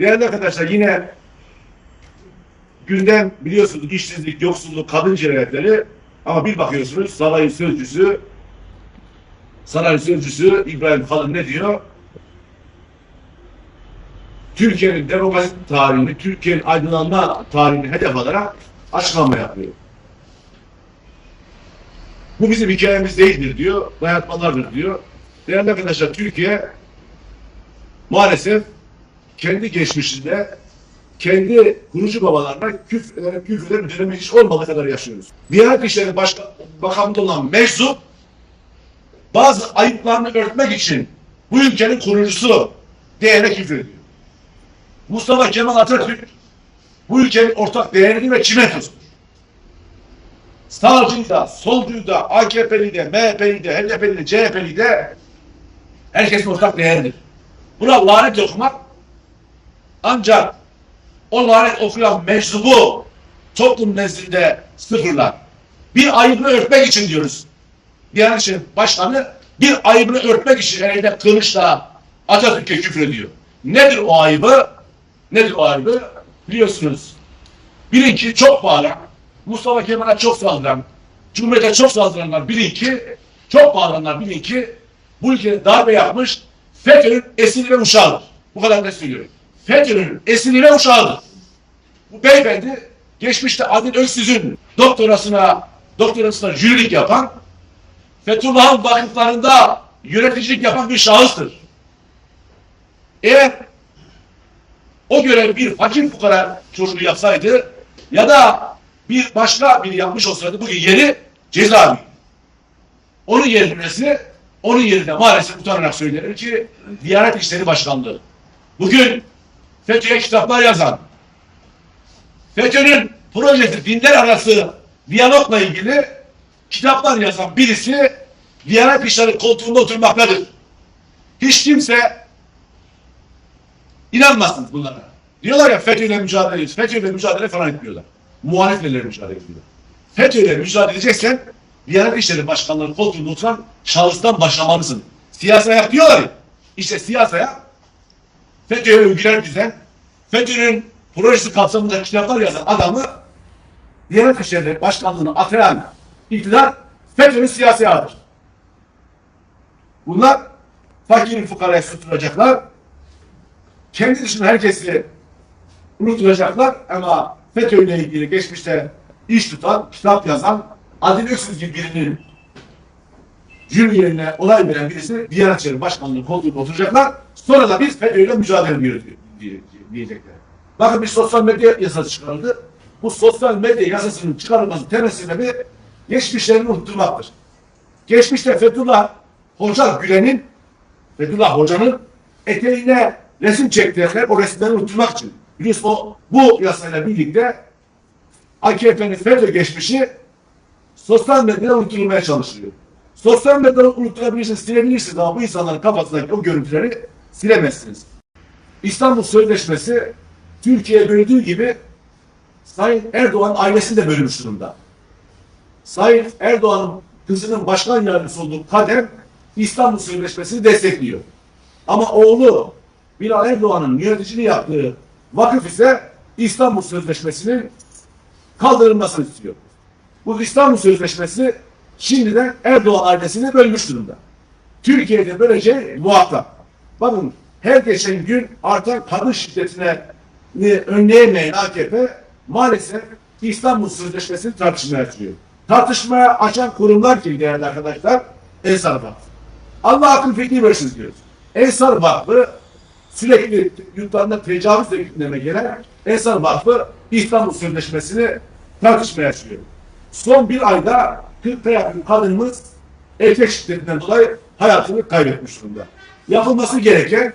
Değerli arkadaşlar yine gündem biliyorsunuz işsizlik, yoksulluk, kadın cinayetleri ama bir bakıyorsunuz sarayın sözcüsü sarayın sözcüsü İbrahim Kalın ne diyor? Türkiye'nin demokrasi tarihini, Türkiye'nin aydınlanma tarihini hedef alarak açıklama yapıyor. Bu bizim hikayemiz değildir diyor, dayatmalardır diyor. Değerli arkadaşlar Türkiye maalesef kendi geçmişinde kendi kurucu babalarına küfreden, küfreden dönemi hiç olmadığı kadar yaşıyoruz. Diyanet İşleri Başka, Bakanlığı olan meczup bazı ayıplarını örtmek için bu ülkenin kurucusu diyerek küfrediyor. Mustafa Kemal Atatürk bu ülkenin ortak değerini ve çimentosudur. Sağcıyı da, solcuyu da, AKP'li de, MHP'li de, HDP'li de, CHP'li de herkesin ortak değeridir. Buna lanet okumak ancak o lanet okuyan meczubu toplum nezdinde sıfırlar. Bir ayıbını örtmek için diyoruz. Diyanet İşleri Başkanı bir ayıbını örtmek için elinde kılıçla Atatürk'e küfrediyor. Nedir o ayıbı? Nedir o ayıbı? Biliyorsunuz. Bilin ki çok bağıran, Mustafa Kemal'e çok saldıran, Cumhuriyet'e çok saldıranlar bilin ki, çok bağıranlar bilin ki bu ülkede darbe yapmış FETÖ'nün esiri ve uşağıdır. Bu kadar da söylüyorum. FETÖ'nün esiri ve uşağıdır. Bu beyefendi geçmişte Adil Öksüz'ün doktorasına doktorasına jürilik yapan Fethullah'ın vakıflarında yöneticilik yapan bir şahıstır. Eğer o görev bir fakir fukara çocuğu yapsaydı ya da bir başka biri yapmış olsaydı bugün yeri cezaevi. Onun yerine onun yerine maalesef utanarak söylerim ki Diyanet İşleri Başkanlığı. Bugün FETÖ'ye kitaplar yazan, FETÖ'nün projesi dinler arası diyalogla ilgili kitaplar yazan birisi Diyanet İşleri koltuğunda oturmaktadır. Hiç kimse inanmazsınız bunlara. Diyorlar ya FETÖ'yle mücadele ediyoruz. FETÖ'yle mücadele falan etmiyorlar. Muhalifle mücadele ediyorlar. FETÖ'yle mücadele edeceksen Diyanet İşleri Başkanları koltuğunda oturan şahıstan başlamalısın. Siyasaya diyorlar ya. İşte siyasaya FETÖ'ye övgüler düzen, FETÖ'nün projesi kapsamında kitaplar yazan adamı Diyanet İşleri Başkanlığı'nı atayan iktidar FETÖ'nün siyasi ağıdır. Bunlar fakir fukaraya susturacaklar. Kendi dışında herkesi unutulacaklar ama FETÖ ile ilgili geçmişte iş tutan, kitap yazan, Adil Öksüz gibi birinin jüri yerine olay veren birisi Diyanet İşleri Başkanlığı koltuğunda oturacaklar. Sonra da biz FETÖ ile mücadele ediyoruz diye- diyecekler. Bakın bir sosyal medya yasası çıkarıldı. Bu sosyal medya yasasının çıkarılması temel sebebi geçmişlerini unutturmaktır. Geçmişte Fethullah Hoca Gülen'in, Fethullah Hoca'nın eteğine resim çektiler, o resimleri unutturmak için. Biliyorsun o, bu yasayla birlikte AKP'nin FETÖ geçmişi sosyal medyada unutulmaya çalışılıyor. Sosyal medyada unutturabilirsiniz, silebilirsiniz ama bu insanların kafasındaki o görüntüleri silemezsiniz. İstanbul Sözleşmesi Türkiye bölündüğü gibi Sayın Erdoğan ailesini de bölmüş durumda. Sayın Erdoğan'ın kızının başkan yardımcısı olduğu kadem İstanbul Sözleşmesi'ni destekliyor. Ama oğlu Bilal Erdoğan'ın yöneticiliği yaptığı vakıf ise İstanbul Sözleşmesi'nin kaldırılmasını istiyor. Bu İstanbul Sözleşmesi şimdiden Erdoğan ailesini bölmüş durumda. Türkiye'de böylece muhakkak. Bakın her geçen gün artan kadın şiddetine önleyemeyen AKP maalesef İstanbul Sözleşmesi'ni tartışmaya açıyor. Tartışmaya açan kurumlar ki değerli arkadaşlar Ensar Vakfı. Allah akıl fikir versin diyoruz. Ensar Vakfı sürekli yurtlarında tecavüzle gündeme gelen Ensar Vakfı İstanbul Sözleşmesi'ni tartışmaya açıyor. Son bir ayda 40'ta yakın kadınımız erkek şiddetinden dolayı hayatını kaybetmiş durumda. Yapılması gereken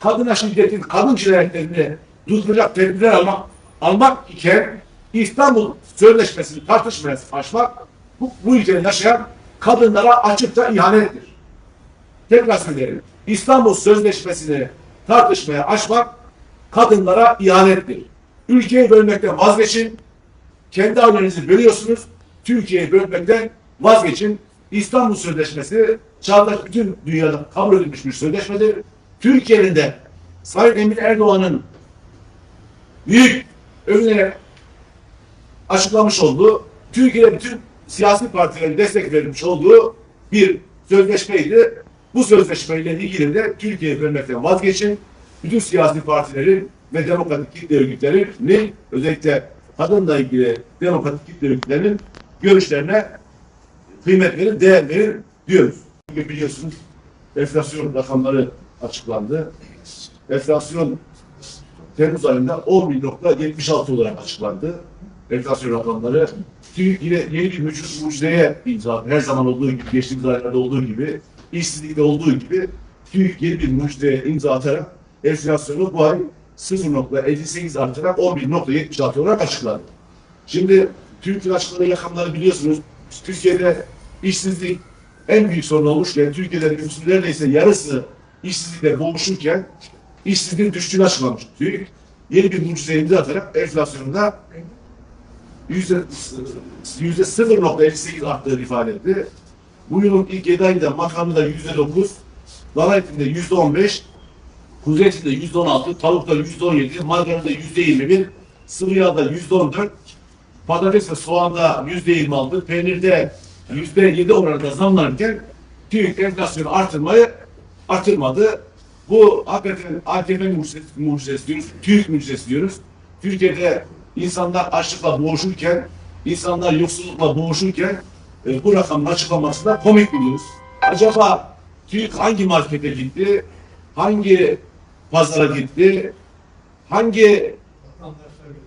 kadına şiddetin, kadın cinayetlerini durduracak tedbirler almak, almak iken İstanbul Sözleşmesi'ni tartışmaya açmak bu, bu ülkede yaşayan kadınlara açıkça ihanettir. Tekrar söyleyelim. İstanbul Sözleşmesi'ni tartışmaya açmak kadınlara ihanettir. Ülkeyi bölmekten vazgeçin. Kendi ailenizi bölüyorsunuz. Türkiye'yi bölmekten vazgeçin. İstanbul Sözleşmesi çağdaş bütün dünyada kabul edilmiş bir sözleşmedir. Türkiye'nin de Sayın Emir Erdoğan'ın büyük önüne açıklamış olduğu, Türkiye'de bütün siyasi partilerin destek verilmiş olduğu bir sözleşmeydi. Bu sözleşmeyle ilgili de Türkiye'yi bölmekten vazgeçin. Bütün siyasi partilerin ve demokratik kitle örgütlerinin özellikle kadınla ilgili demokratik kitle örgütlerinin görüşlerine kıymet verin, değer verin diyoruz. Bugün biliyorsunuz enflasyon rakamları açıklandı. Enflasyon Temmuz ayında 11.76 olarak açıklandı. Enflasyon rakamları. Çünkü yine yeni bir mucize, mucizeye imza. Her zaman olduğu gibi, geçtiğimiz aylarda olduğu gibi, işsizlikte olduğu gibi TÜİK yeni bir mucizeye imza atarak enflasyonu bu ay 0.58 artarak 11.76 olarak açıkladı. Şimdi TÜİK'in açıkladığı rakamları biliyorsunuz. Türkiye'de işsizlik en büyük sorun olmuşken, Türkiye'de nüfusun neredeyse yarısı işsizlikle boğuşurken işsizliğin düştüğünü açıklamış. TÜİK yeni bir mucize imza atarak enflasyonunda yüzde yüzde 0.58 arttığını ifade etti. Bu yılın ilk 7 ayında makarnada yüzde 9, dana etinde yüzde 15, kuzu etinde yüzde 16, tavukta yüzde 17, margarinada yüzde 21, sıvı yağda yüzde 14, patates ve soğanda yüzde 26, peynirde yüzde 7 oranında zamlanırken TÜİK enflasyonu artırmayı artırmadı. Bu hakikaten AKP mucizesi, mucizesi diyoruz, TÜİK mucizesi diyoruz. Türkiye'de insanlar açlıkla boğuşurken, insanlar yoksullukla boğuşurken e, bu rakamın açıklaması da komik buluyoruz. Acaba TÜİK hangi markete gitti, hangi pazara gitti, hangi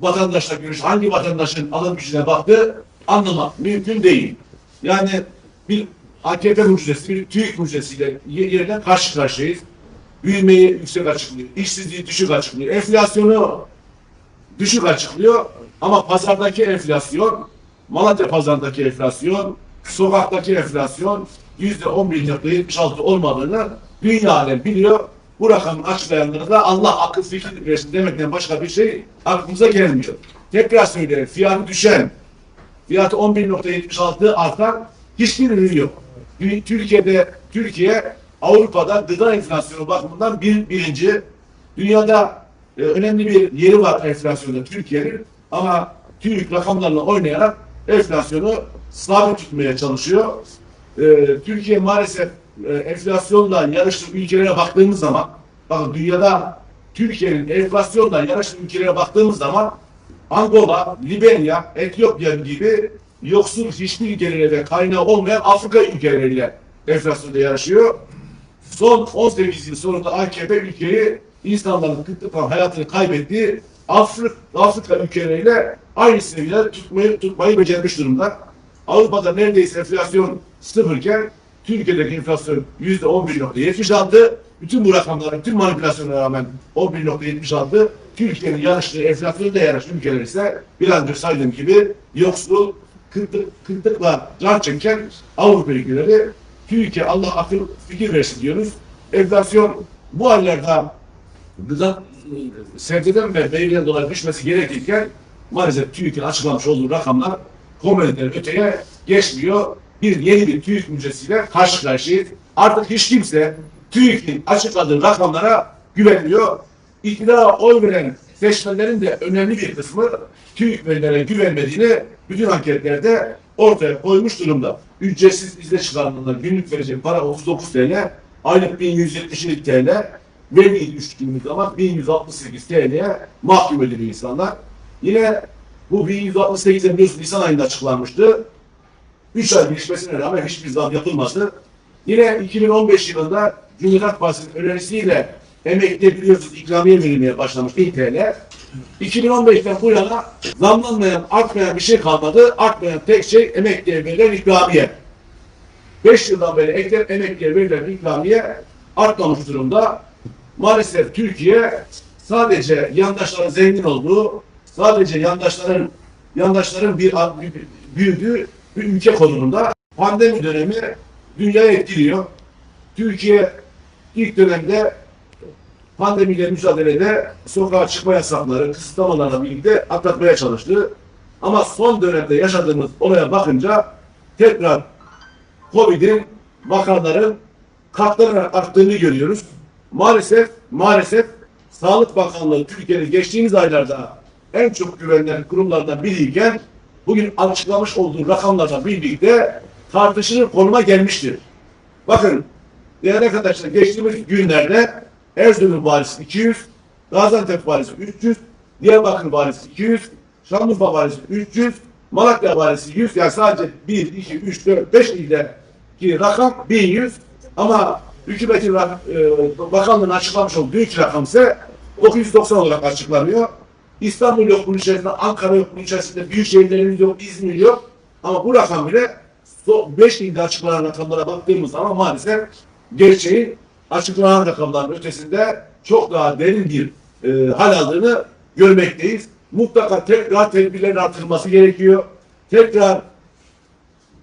vatandaşla görüş, hangi vatandaşın alım gücüne baktı anlamak mümkün değil. Yani bir AKP mucizesi, bir TÜİK mucizesiyle ye- yerine karşı karşıyayız. Büyümeyi yüksek açıklıyor, işsizliği düşük açıklıyor, enflasyonu düşük açıklıyor ama pazardaki enflasyon, Malatya pazarındaki enflasyon, sokaktaki enflasyon yüzde 11.76 olmadığını dünya alem biliyor. Bu rakamı açıklayanlara da Allah akıl fikir versin demekten başka bir şey aklımıza gelmiyor. Tekrar söyleyeyim, fiyatı düşen, fiyatı 11.76 artan hiçbir ürün yok. Tü- Türkiye'de, Türkiye Avrupa'da gıda enflasyonu bakımından bir, birinci, dünyada e, önemli bir yeri var enflasyonda Türkiye'nin ama TÜİK rakamlarla oynayarak enflasyonu sabit tutmaya çalışıyor. E, Türkiye maalesef e, enflasyonla yarıştığı ülkelere baktığımız zaman bakın dünyada Türkiye'nin enflasyonla yarıştığı ülkelere baktığımız zaman Angola, Libya, Etiyopya gibi yoksul hiçbir ülkelere de kaynağı olmayan Afrika ülkeleriyle enflasyonda yarışıyor. Son 18 yıl sonunda AKP ülkeyi insanların kıtlıkla hayatını kaybettiği Afrika, Afrika ülkeleriyle aynı seviyede tutmayı, tutmayı becermiş durumda. Avrupa'da neredeyse enflasyon sıfırken Türkiye'deki enflasyon yüzde 11.76. Bütün bu rakamlara, bütün manipülasyonlara rağmen 11.76. Türkiye'nin yarıştığı enflasyonda yarıştığı ülkeler bir an önce saydığım gibi yoksul, kıtlık, kıtlıkla can çeken Avrupa ülkeleri Türkiye Allah akıl fikir versin diyoruz. Enflasyon bu aylarda gıda sebzeden ve meyveden dolayı düşmesi gerekirken maalesef TÜİK'in açıklamış olduğu rakamlar komediden öteye geçmiyor. Bir yeni bir TÜİK müjdesiyle karşı karşıyayız. Artık hiç kimse TÜİK'in açıkladığı rakamlara güvenmiyor. İktidara oy veren seçmenlerin de önemli bir kısmı TÜİK verilerine güvenmediğini bütün anketlerde ortaya koymuş durumda. Ücretsiz izle çıkarımında günlük verecek para 39 TL, aylık 1172 TL, vergi düştüğümüz zaman 1168 TL'ye mahkum ediliyor insanlar. Yine bu 1168'e biliyorsun Nisan ayında açıklanmıştı. 3 ay geçmesine rağmen hiçbir zam yapılmadı. Yine 2015 yılında Cumhuriyet Partisi'nin önerisiyle emekliye biliyorsunuz ikramiye verilmeye başlamış 1000 TL. 2015'ten bu yana zamlanmayan, artmayan bir şey kalmadı. Artmayan tek şey emekliye verilen ikramiye. 5 yıldan beri emekliye verilen ikramiye artmamış durumda. Maalesef Türkiye sadece yandaşların zengin olduğu, sadece yandaşların yandaşların bir büyüdüğü bir ülke konumunda pandemi dönemi dünyayı etkiliyor. Türkiye ilk dönemde pandemiyle mücadelede sokağa çıkma yasakları, kısıtlamalarla birlikte atlatmaya çalıştı. Ama son dönemde yaşadığımız olaya bakınca tekrar Covid'in vakaların katlanarak arttığını görüyoruz. Maalesef, maalesef Sağlık Bakanlığı Türkiye'nin geçtiğimiz aylarda en çok güvenilen kurumlardan biriyken bugün açıklamış olduğu rakamlarla birlikte tartışılır konuma gelmiştir. Bakın değerli arkadaşlar geçtiğimiz günlerde Erzurum valisi 200, Gaziantep valisi 300, Diyarbakır valisi 200, Şanlıurfa valisi 300, Malatya valisi 100 yani sadece 1, 2, 3, 4, 5 ilde ki rakam 1100 ama hükümetin e, bakanlığın açıklamış olduğu dünkü rakam ise 990 olarak açıklanıyor. İstanbul yok bunun içerisinde, Ankara yok bunun içerisinde, büyük şehirlerimiz yok, İzmir yok. Ama bu rakam bile 5 ilde açıklanan rakamlara baktığımız zaman maalesef gerçeğin açıklanan rakamların ötesinde çok daha derin bir e, hal aldığını görmekteyiz. Mutlaka tekrar tedbirlerin artırılması gerekiyor. Tekrar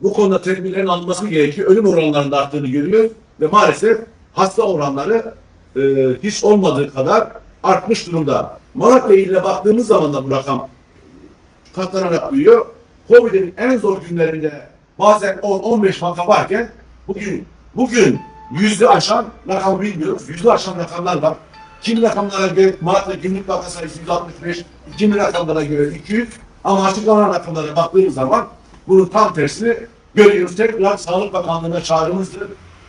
bu konuda tedbirlerin alınması gerekiyor. Ölüm oranlarının arttığını görüyoruz ve maalesef hasta oranları e, hiç olmadığı kadar artmış durumda. Malatya iline baktığımız zaman da bu rakam katlanarak büyüyor. Covid'in en zor günlerinde bazen 10-15 vaka varken bugün bugün yüzde aşan rakamı bilmiyoruz. Yüzde aşan rakamlar var. Kimi rakamlara göre Malatya günlük vaka sayısı 165, kimi rakamlara göre 200 ama açıklanan rakamlara baktığımız zaman bunun tam tersini görüyoruz. Tekrar Sağlık Bakanlığı'na çağrımızdır.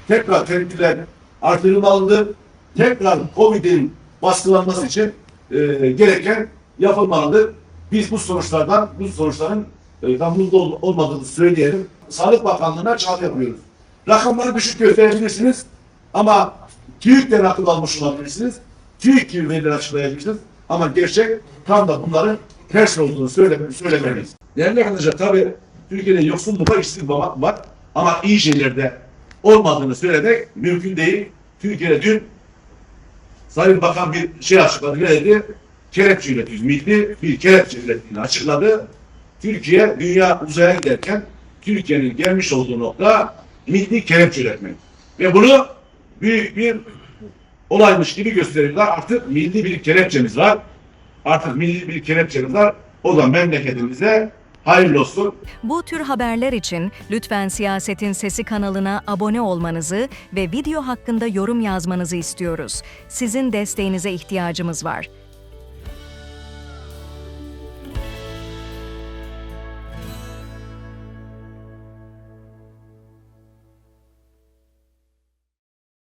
Tekrar tedbirler artırılmalıdır. Tekrar Covid'in baskılanması için e, gereken yapılmalıdır. Biz bu sonuçlardan, bu sonuçların e, tam olmadığını söyleyelim. Sağlık Bakanlığı'na çağrı yapıyoruz. Rakamları düşük gösterebilirsiniz ama TÜİK'ten akıl almış olabilirsiniz. TÜİK verileri açıklayabilirsiniz. Ama gerçek tam da bunların ters olduğunu söyleme, söylemeliyiz. Değerli arkadaşlar tabii Türkiye'de yoksulluk var, işsizlik var ama iyi şeylerde olmadığını söylemek mümkün değil. Türkiye'de dün Sayın Bakan bir şey açıkladı. Ne dedi? Kelepçe üretiyoruz. Milli bir kelepçe ürettiğini açıkladı. Türkiye dünya uzaya giderken Türkiye'nin gelmiş olduğu nokta milli kelepçe üretmek. Ve bunu büyük bir olaymış gibi gösteriyorlar. Artık milli bir kelepçemiz var. Artık milli bir kelepçemiz var. O da memleketimize hayırlı olsun. Bu tür haberler için lütfen Siyasetin Sesi kanalına abone olmanızı ve video hakkında yorum yazmanızı istiyoruz. Sizin desteğinize ihtiyacımız var.